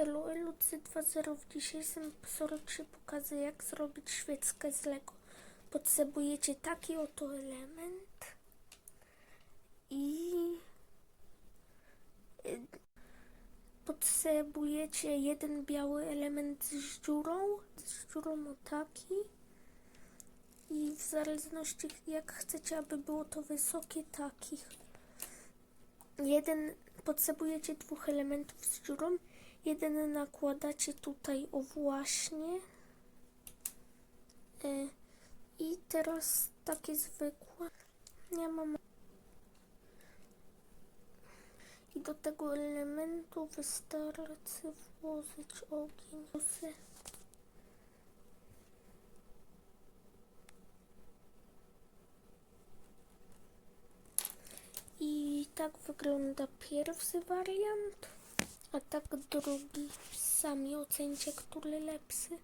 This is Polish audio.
Elu, elu, 2.0 w dzisiejszym psorocie pokażę jak zrobić świeckę z Lego. Potrzebujecie taki oto element i y, potrzebujecie jeden biały element z dziurą, z dziurą o taki i w zależności jak chcecie, aby było to wysokie, takich. Jeden, potrzebujecie dwóch elementów z dziurą. Jeden nakładacie tutaj o właśnie. Y, I teraz takie zwykłe. Ja mam. I do tego elementu wystarczy włożyć ogień. I tak wygląda pierwszy wariant, a tak drugi. Sami ocencie, który lepszy.